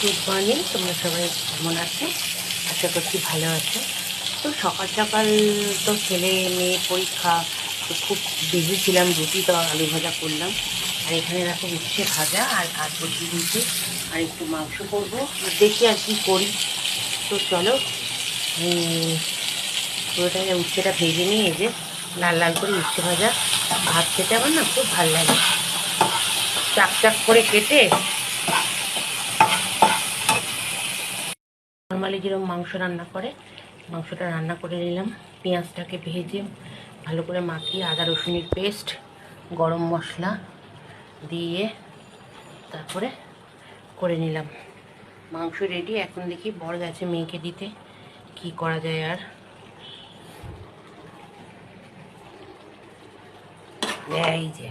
Good morning তোমরা সবাই কেমন আছো? আশা করছি ভালো আছো। তো সকাল সকাল তো ছেলে মেয়ে পরীক্ষা খুব বিজি ছিলাম রুটি তো আলু ভাজা করলাম। আর এখানে রাখো উচ্ছে ভাজা আর বসিয়ে দিয়েছি। আর একটু মাংস করব। দেখি আর কি করি। তো চলো উম, পুরোটা উচ্ছেটা ভেজে নিয়ে এই যে লাল লাল করে উচ্ছে ভাজা। ভাত খেতে আমার না খুব ভালো লাগে। চাক চাক করে কেটে নর্মালি যেরকম মাংস রান্না করে, মাংসটা রান্না করে নিলাম। পেঁয়াজটাকে ভেজে ভালো করে মাখিয়ে আদা, রসুনের পেস্ট, গরম মশলা দিয়ে তারপরে করে নিলাম। মাংস রেডি এখন দেখি বড় গেছে মেয়েকে দিতে। কি করা যায় আর? এই যে।